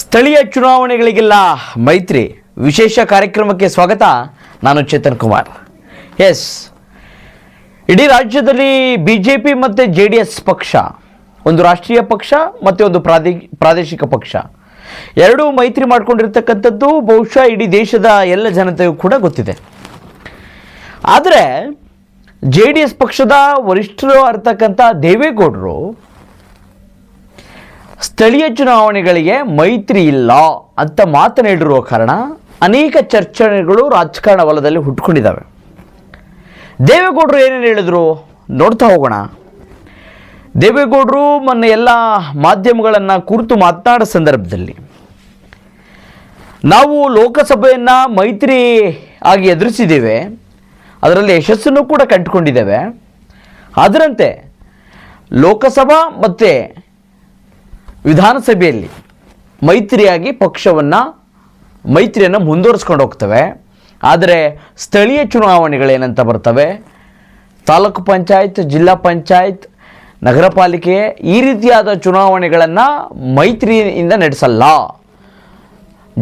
ಸ್ಥಳೀಯ ಚುನಾವಣೆಗಳಿಗೆಲ್ಲ ಮೈತ್ರಿ ವಿಶೇಷ ಕಾರ್ಯಕ್ರಮಕ್ಕೆ ಸ್ವಾಗತ. ನಾನು ಚೇತನ್ ಕುಮಾರ್. ಎಸ್ ಇಡೀ ರಾಜ್ಯದಲ್ಲಿ ಬಿ ಜೆ ಪಿ ಮತ್ತು ಜೆ ಡಿ ಎಸ್ ಪಕ್ಷ, ಒಂದು ರಾಷ್ಟ್ರೀಯ ಪಕ್ಷ ಮತ್ತು ಒಂದು ಪ್ರಾದೇ, ಪ್ರಾದೇಶಿಕ ಪಕ್ಷ. ಎರಡೂ ಮೈತ್ರಿ ಮಾಡಿಕೊಂಡಿರ್ತಕ್ಕಂಥದ್ದು ಬಹುಶಃ ಇಡೀ ದೇಶದ ಎಲ್ಲ ಜನತೆಗೂ ಕೂಡ ಗೊತ್ತಿದೆ. ಆದರೆ ಜೆ ಡಿ ಎಸ್ ಪಕ್ಷದ ವರಿಷ್ಠರು ಇರ್ತಕ್ಕಂಥ ದೇವೇಗೌಡರು ಸ್ಥಳೀಯ ಚುನಾವಣೆಗಳಿಗೆ ಮೈತ್ರಿ ಇಲ್ಲ ಅಂತ ಮಾತನಾಡಿರುವ ಕಾರಣ ಅನೇಕ ಚರ್ಚೆಗಳು ರಾಜಕಾರಣ ವಲದಲ್ಲಿ ಹುಟ್ಕೊಂಡಿದ್ದಾವೆ. ದೇವೇಗೌಡರು ಏನೇನು ಹೇಳಿದ್ರು ನೋಡ್ತಾ ಹೋಗೋಣ. ದೇವೇಗೌಡರು ಮೊನ್ನೆ ಎಲ್ಲ ಮಾಧ್ಯಮಗಳನ್ನು ಕುರಿತು ಮಾತನಾಡೋ ಸಂದರ್ಭದಲ್ಲಿ, ನಾವು ಲೋಕಸಭೆಯನ್ನು ಮೈತ್ರಿ ಆಗಿ ಎದುರಿಸಿದ್ದೇವೆ, ಅದರಲ್ಲಿ ಯಶಸ್ಸನ್ನು ಕೂಡ ಕಂಡುಕೊಂಡಿದ್ದೇವೆ. ಅದರಂತೆ ಲೋಕಸಭಾ ಮತ್ತು ವಿಧಾನಸಭೆಯಲ್ಲಿ ಮೈತ್ರಿಯಾಗಿ ಪಕ್ಷವನ್ನು, ಮೈತ್ರಿಯನ್ನು ಮುಂದುವರಿಸ್ಕೊಂಡು ಹೋಗ್ತವೆ. ಆದರೆ ಸ್ಥಳೀಯ ಚುನಾವಣೆಗಳೇನಂತ ಬರ್ತವೆ? ತಾಲೂಕು ಪಂಚಾಯತ್, ಜಿಲ್ಲಾ ಪಂಚಾಯತ್, ನಗರ ಪಾಲಿಕೆ ಈ ರೀತಿಯಾದ ಚುನಾವಣೆಗಳನ್ನು ಮೈತ್ರಿಯಿಂದ ನಡೆಸಲ್ಲ.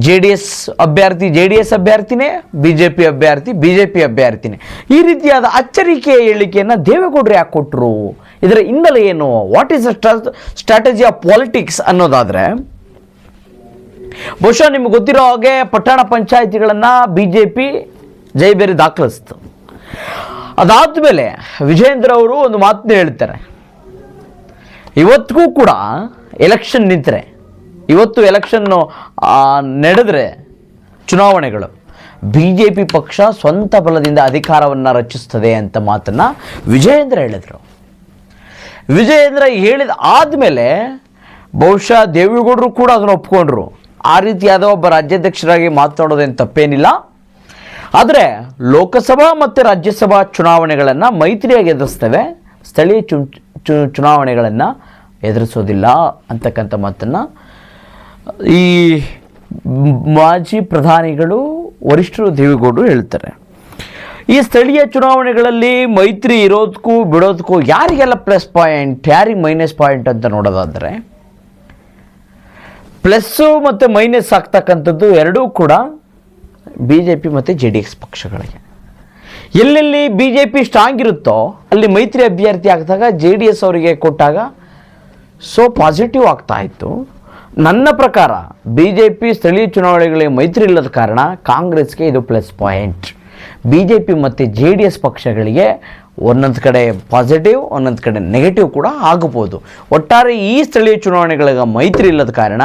ಜೆ ಡಿ ಎಸ್ ಅಭ್ಯರ್ಥಿ ಜೆ ಡಿ ಎಸ್ ಅಭ್ಯರ್ಥಿನೇ, ಬಿ ಜೆ ಪಿ ಅಭ್ಯರ್ಥಿ ಬಿ ಜೆ ಪಿ ಅಭ್ಯರ್ಥಿನೇ. ಈ ರೀತಿಯಾದ ಅಚ್ಚರಿಕೆಯ ಹೇಳಿಕೆಯನ್ನು ದೇವೇಗೌಡರು ಯಾಕೆ ಕೊಟ್ಟರು ಇದರ ಹಿನ್ನೆಲೆ ಏನು? What is strategy of politics ಅನ್ನೋದಾದರೆ, ಬಹುಶಃ ನಿಮ್ಗೆ ಗೊತ್ತಿರೋ ಹಾಗೆ ಪಟ್ಟಣ ಪಂಚಾಯಿತಿಗಳನ್ನು ಬಿ ಜೆ ಪಿ ಜೈಬೇರಿ ದಾಖಲಿಸ್ತು. ಅದಾದಮೇಲೆ ವಿಜೇಂದ್ರ ಅವರು ಒಂದು ಮಾತನ್ನ ಹೇಳ್ತಾರೆ. ಇವತ್ತಿಗೂ ಕೂಡ ಎಲೆಕ್ಷನ್ ನಿಂತರೆ. ಇವತ್ತು ಎಲೆಕ್ಷನ್ನು ನಡೆದರೆ ಚುನಾವಣೆಗಳು. ಬಿ ಜೆ ಪಿ ಪಕ್ಷ ಸ್ವಂತ ಬಲದಿಂದ ಅಧಿಕಾರವನ್ನು ರಚಿಸ್ತದೆ ಅಂತ ಮಾತನ್ನು ವಿಜಯೇಂದ್ರ ಹೇಳಿದರು. ವಿಜಯೇಂದ್ರ ಹೇಳಿದ ಆದಮೇಲೆ ಬಹುಶಃ ದೇವೇಗೌಡರು ಕೂಡ ಅದನ್ನು ಒಪ್ಕೊಂಡ್ರು. ಆ ರೀತಿಯಾದ ಒಬ್ಬ ರಾಜ್ಯಾಧ್ಯಕ್ಷರಾಗಿ ಮಾತನಾಡೋದೇನು ತಪ್ಪೇನಿಲ್ಲ. ಆದರೆ ಲೋಕಸಭಾ ಮತ್ತು ರಾಜ್ಯಸಭಾ ಚುನಾವಣೆಗಳನ್ನು ಮೈತ್ರಿಯಾಗಿ ಎದುರಿಸ್ತೇವೆ. ಸ್ಥಳೀಯ ಚು, ಚುನಾವಣೆಗಳನ್ನು ಎದುರಿಸೋದಿಲ್ಲ ಅಂತಕ್ಕಂಥ ಮಾತನ್ನು. ಈ ಮಾಜಿ ಪ್ರಧಾನಿಗಳು, ವರಿಷ್ಠರು ದೇವೇಗೌಡರು ಹೇಳ್ತಾರೆ. ಈ ಸ್ಥಳೀಯ ಚುನಾವಣೆಗಳಲ್ಲಿ ಮೈತ್ರಿ ಇರೋದಕ್ಕೂ ಬಿಡೋದಕ್ಕೂ ಯಾರಿಗೆಲ್ಲ ಪ್ಲಸ್ ಪಾಯಿಂಟ್ ಯಾರಿಗೆ ಮೈನಸ್ ಪಾಯಿಂಟ್ ಅಂತ ನೋಡೋದಾದರೆ ಪ್ಲಸ್ಸು ಮತ್ತು ಮೈನಸ್ ಆಗ್ತಕ್ಕಂಥದ್ದು ಎರಡೂ ಕೂಡ ಬಿ ಜೆ ಪಿ ಮತ್ತು ಜೆ ಡಿ ಎಸ್ ಪಕ್ಷಗಳಿಗೆ. ಎಲ್ಲೆಲ್ಲಿ ಬಿ ಜೆ ಪಿ ಸ್ಟ್ರಾಂಗ್ ಇರುತ್ತೋ, ಅಲ್ಲಿ ಮೈತ್ರಿ ಅಭ್ಯರ್ಥಿ ಆಗಿದಾಗ ಜೆ ಡಿ ಎಸ್ ಅವರಿಗೆ ಕೊಟ್ಟಾಗ ಸೊ ಪಾಸಿಟಿವ್ ಆಗ್ತಾ ಇತ್ತು. ನನ್ನ ಪ್ರಕಾರ ಬಿ ಜೆ ಪಿ ಸ್ಥಳೀಯ ಚುನಾವಣೆಗಳಿಗೆ ಮೈತ್ರಿ ಇಲ್ಲದ ಕಾರಣ ಕಾಂಗ್ರೆಸ್ಗೆ ಇದು plus point B J P ಮತ್ತು ಜೆ ಡಿ ಎಸ್ ಪಕ್ಷಗಳಿಗೆ ಒಂದೊಂದು ಕಡೆ ಪಾಸಿಟಿವ್ ಒಂದೊಂದು ಕಡೆ ನೆಗೆಟಿವ್ ಕೂಡ ಆಗಬಹುದು. ಒಟ್ಟಾರೆ ಈ ಸ್ಥಳೀಯ ಚುನಾವಣೆಗಳಿಗೆ ಮೈತ್ರಿ ಇಲ್ಲದ ಕಾರಣ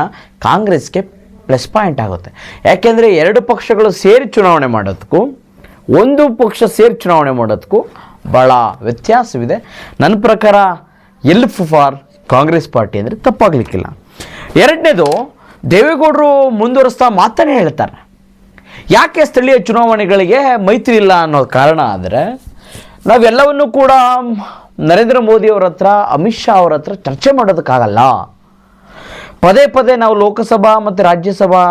ಕಾಂಗ್ರೆಸ್ಗೆ ಪ್ಲಸ್ ಪಾಯಿಂಟ್ ಆಗುತ್ತೆ. ಯಾಕೆಂದರೆ ಎರಡು ಪಕ್ಷಗಳು ಸೇರಿ ಚುನಾವಣೆ ಮಾಡೋದಕ್ಕೂ, ಒಂದು ಪಕ್ಷ ಸೇರಿ ಚುನಾವಣೆ ಮಾಡೋದಕ್ಕೂ ಭಾಳ ವ್ಯತ್ಯಾಸವಿದೆ. ನನ್ನ ಪ್ರಕಾರ ಎಲ್ಪ್ ಫಾರ್ ಕಾಂಗ್ರೆಸ್ ಪಾರ್ಟಿ ಅಂದರೆ ತಪ್ಪಾಗಲಿಕ್ಕಿಲ್ಲ. ಎರಡನೇದು ದೇವೇಗೌಡರು ಮುಂದುವರಿಸ್ತಾ ಮಾತನ್ನೇ ಹೇಳ್ತಾರೆ. ಯಾಕೆ ಸ್ಥಳೀಯ ಚುನಾವಣೆಗಳಿಗೆ ಮೈತ್ರಿ ಇಲ್ಲ ಅನ್ನೋ ಕಾರಣ ಆದರೆ ನಾವೆಲ್ಲವನ್ನು ಕೂಡ ನರೇಂದ್ರ ಮೋದಿಯವರ ಹತ್ರ, ಅಮಿತ್ ಶಾ ಅವರ ಹತ್ರ ಚರ್ಚೆ ಮಾಡೋದಕ್ಕಾಗಲ್ಲ. ಪದೇ ಪದೇ ನಾವು ಲೋಕಸಭಾ ಮತ್ತು ರಾಜ್ಯಸಭಾ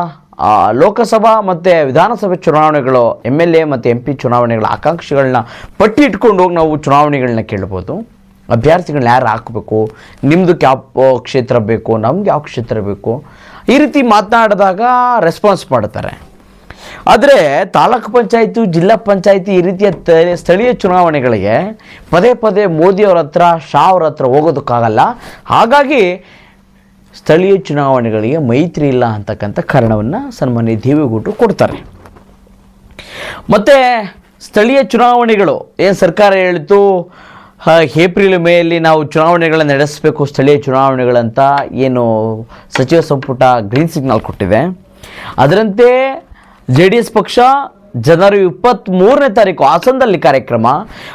ಲೋಕಸಭಾ ಮತ್ತು ವಿಧಾನಸಭೆ ಚುನಾವಣೆಗಳು, ಎಂ ಎಲ್ ಎ ಮತ್ತು ಎಂ ಪಿ ಚುನಾವಣೆಗಳ ಆಕಾಂಕ್ಷಿಗಳನ್ನ ಪಟ್ಟಿ ಇಟ್ಕೊಂಡು ಹೋಗಿ ನಾವು ಚುನಾವಣೆಗಳನ್ನ ಕೇಳ್ಬೋದು. ಅಭ್ಯರ್ಥಿಗಳನ್ನ ಯಾರು ಹಾಕಬೇಕು? ನಿಮ್ಮದು ಯಾವ ಕ್ಷೇತ್ರ ಬೇಕು, ನಮ್ಗೆ ಯಾವ ಕ್ಷೇತ್ರ ಬೇಕು? ಈ ರೀತಿ ಮಾತನಾಡಿದಾಗ ರೆಸ್ಪಾನ್ಸ್ ಮಾಡ್ತಾರೆ. ಆದರೆ ತಾಲೂಕು ಪಂಚಾಯಿತು, ಜಿಲ್ಲಾ ಪಂಚಾಯಿತಿ ಈ ರೀತಿಯ ಸ್ಥಳೀಯ ಚುನಾವಣೆಗಳಿಗೆ ಪದೇ ಪದೇ ಮೋದಿಯವರ ಹತ್ರ, ಶಾ ಅವ್ರ ಹತ್ರ ಹೋಗೋದಕ್ಕಾಗಲ್ಲ. ಹಾಗಾಗಿ ಸ್ಥಳೀಯ ಚುನಾವಣೆಗಳಿಗೆ ಮೈತ್ರಿ ಇಲ್ಲ ಅಂತಕ್ಕಂಥ ಕಾರಣವನ್ನು ಸನ್ಮಾನ್ಯ ದೇವೇಗೌಡರು ಕೊಡ್ತಾರೆ. ಮತ್ತು ಸ್ಥಳೀಯ ಚುನಾವಣೆಗಳು, ಏನು ಸರ್ಕಾರ ಹೇಳಿತು ಏಪ್ರಿಲ್ ಮೇಯಲ್ಲಿ ನಾವು ಚುನಾವಣೆಗಳನ್ನು ನಡೆಸಬೇಕು, ಸ್ಥಳೀಯ ಚುನಾವಣೆಗಳಂತ ಏನು ಸಚಿವ ಸಂಪುಟ ಗ್ರೀನ್ ಸಿಗ್ನಲ್ ಕೊಟ್ಟಿದೆ ಅದರಂತೆ ಜೆ ಡಿ ಎಸ್ ಪಕ್ಷ ಜನವರಿ ಇಪ್ಪತ್ತ್ಮೂರನೇ ತಾರೀಕು ಹಾಸನದಲ್ಲಿ ಕಾರ್ಯಕ್ರಮ,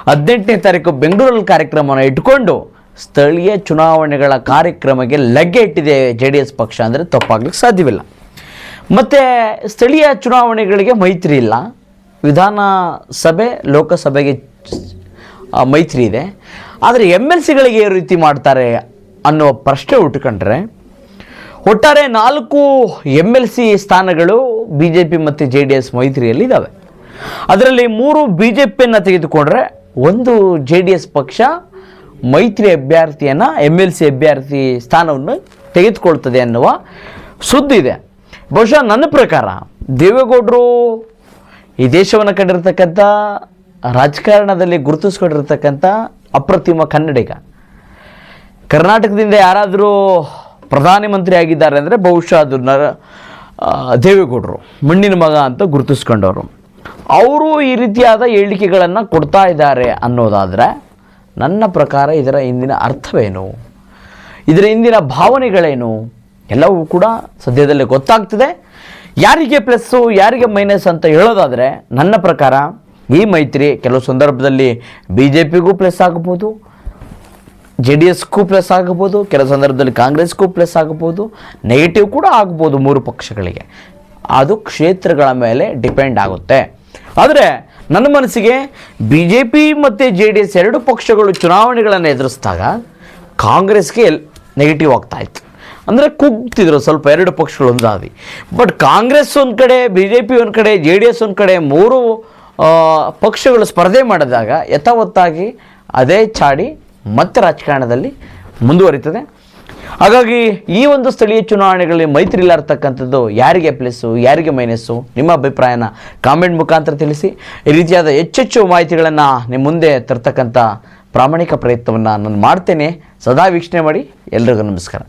ಹದಿನೆಂಟನೇ ತಾರೀಕು ಬೆಂಗಳೂರಲ್ಲಿ ಕಾರ್ಯಕ್ರಮವನ್ನು ಇಟ್ಟುಕೊಂಡು ಸ್ಥಳೀಯ ಚುನಾವಣೆಗಳ ಕಾರ್ಯಕ್ರಮಕ್ಕೆ ಲಗ್ಗೆ ಇಟ್ಟಿದೆ ಜೆ ಡಿ ಎಸ್ ಪಕ್ಷ ಅಂದರೆ ತಪ್ಪಾಗ್ಲಿಕ್ಕೆ ಸಾಧ್ಯವಿಲ್ಲ. ಮತ್ತು ಸ್ಥಳೀಯ ಚುನಾವಣೆಗಳಿಗೆ ಮೈತ್ರಿ ಇಲ್ಲ. ವಿಧಾನಸಭೆ, ಲೋಕಸಭೆಗೆ ಮೈತ್ರಿ ಇದೆ. ಆದರೆ ಎಂ ಎಲ್ ಸಿಗಳಿಗೆ ಯಾವ ರೀತಿ ಮಾಡ್ತಾರೆ ಅನ್ನೋ ಪ್ರಶ್ನೆ ಉಟ್ಕೊಂಡ್ರೆ ಒಟ್ಟಾರೆ ನಾಲ್ಕು ಎಂ ಎಲ್ ಸಿ ಸ್ಥಾನಗಳು ಬಿ ಜೆ ಪಿ ಮತ್ತು ಜೆ ಡಿ ಎಸ್ ಮೈತ್ರಿಯಲ್ಲಿ ಇದ್ದಾವೆ ಅದರಲ್ಲಿ ಮೂರು ಬಿ ಜೆ ಪಿಯನ್ನು ತೆಗೆದುಕೊಂಡ್ರೆ ಒಂದು ಜೆ ಡಿ ಎಸ್ ಪಕ್ಷ ಮೈತ್ರಿ ಅಭ್ಯರ್ಥಿಯನ್ನು ಎಂ ಎಲ್ ಸಿ ಅಭ್ಯರ್ಥಿ ಸ್ಥಾನವನ್ನು ತೆಗೆದುಕೊಳ್ತದೆ ಅನ್ನುವ ಸುದ್ದಿ ಇದೆ. ಬಹುಶಃ ನನ್ನ ಪ್ರಕಾರ ದೇವೇಗೌಡರು ಈ ದೇಶವನ್ನು ಕಂಡಿರ್ತಕ್ಕಂಥ, ರಾಜಕಾರಣದಲ್ಲಿ ಗುರುತಿಸ್ಕೊಂಡಿರ್ತಕ್ಕಂಥ ಅಪ್ರತಿಮ ಕನ್ನಡಿಗ. ಕರ್ನಾಟಕದಿಂದ ಯಾರಾದರೂ ಪ್ರಧಾನಮಂತ್ರಿ ಆಗಿದ್ದಾರೆ ಅಂದರೆ ಬಹುಶಃ ಅದು ನರ ದೇವೇಗೌಡರು, ಮಣ್ಣಿನ ಮಗ ಅಂತ ಗುರುತಿಸ್ಕೊಂಡವರು. ಅವರು ಈ ರೀತಿಯಾದ ಹೇಳಿಕೆಗಳನ್ನು ಕೊಡ್ತಾ ಇದ್ದಾರೆ ಅನ್ನೋದಾದರೆ ನನ್ನ ಪ್ರಕಾರ ಇದರ ಹಿಂದಿನ ಅರ್ಥವೇನು? ಇದರ ಹಿಂದಿನ ಭಾವನೆಗಳೇನು? ಎಲ್ಲವೂ ಕೂಡ ಸದ್ಯದಲ್ಲೇ ಗೊತ್ತಾಗ್ತದೆ. ಯಾರಿಗೆ ಪ್ಲಸ್ಸು, ಯಾರಿಗೆ ಮೈನಸ್ ಅಂತ ಹೇಳೋದಾದರೆ ನನ್ನ ಪ್ರಕಾರ ಈ ಮೈತ್ರಿ ಕೆಲವು ಸಂದರ್ಭದಲ್ಲಿ ಬಿ ಜೆ ಪಿಗೂ ಪ್ಲಸ್ ಆಗ್ಬೋದು ಜೆ ಡಿ ಎಸ್ಗೂ ಪ್ಲಸ್ ಆಗ್ಬೋದು ಕೆಲವು ಸಂದರ್ಭದಲ್ಲಿ ಕಾಂಗ್ರೆಸ್ಗೂ ಪ್ಲಸ್ ಆಗ್ಬೋದು ನೆಗೆಟಿವ್ ಕೂಡ ಆಗ್ಬೋದು ಮೂರು ಪಕ್ಷಗಳಿಗೆ. ಅದು ಕ್ಷೇತ್ರಗಳ ಮೇಲೆ ಡಿಪೆಂಡ್ ಆಗುತ್ತೆ. ಆದರೆ ನನ್ನ ಮನಸ್ಸಿಗೆ ಬಿ ಜೆ ಪಿ ಮತ್ತು ಜೆ ಡಿ ಎಸ್ ಎರಡು ಪಕ್ಷಗಳು ಚುನಾವಣೆಗಳನ್ನು ಎದುರಿಸಿದಾಗ ಕಾಂಗ್ರೆಸ್ಗೆ ಎಲ್ ನೆಗೆಟಿವ್ ಆಗ್ತಾ ಇತ್ತು. ಅಂದರೆ ಕುಗ್ತಿದ್ರು ಸ್ವಲ್ಪ ಎರಡು ಪಕ್ಷಗಳು ಒಂದಾದಿ ಬಟ್ ಕಾಂಗ್ರೆಸ್ ಒಂದು ಕಡೆ ಬಿ ಜೆ ಪಿ ಒಂದು ಕಡೆ ಜೆ ಡಿ ಎಸ್ ಒಂದು ಕಡೆ ಮೂರು ಪಕ್ಷಗಳು ಸ್ಪರ್ಧೆ ಮಾಡಿದಾಗ ಯಥಾವತ್ತಾಗಿ ಅದೇ ಚಾಡಿ ಮತ್ತೆ ರಾಜಕಾರಣದಲ್ಲಿ ಮುಂದುವರಿತದೆ. ಹಾಗಾಗಿ ಈ ಒಂದು ಸ್ಥಳೀಯ ಚುನಾವಣೆಗಳಲ್ಲಿ ಮೈತ್ರಿ ಇರ್ತಕ್ಕಂಥದ್ದು ಯಾರಿಗೆ ಪ್ಲಸ್ಸು ಯಾರಿಗೆ ಮೈನಸ್ಸು ನಿಮ್ಮ ಅಭಿಪ್ರಾಯನ ಕಾಮೆಂಟ್ ಮುಖಾಂತರ ತಿಳಿಸಿ. ಈ ರೀತಿಯಾದ ಹೆಚ್ಚೆಚ್ಚು ಮಾಹಿತಿಗಳನ್ನು ನಿಮ್ಮ ಮುಂದೆ ತರ್ತಕ್ಕಂಥ ಪ್ರಾಮಾಣಿಕ ಪ್ರಯತ್ನವನ್ನು ನಾನು ಮಾಡ್ತೇನೆ. ಸದಾ ವೀಕ್ಷಣೆ ಮಾಡಿ ಎಲ್ರಿಗೂ ನಮಸ್ಕಾರ.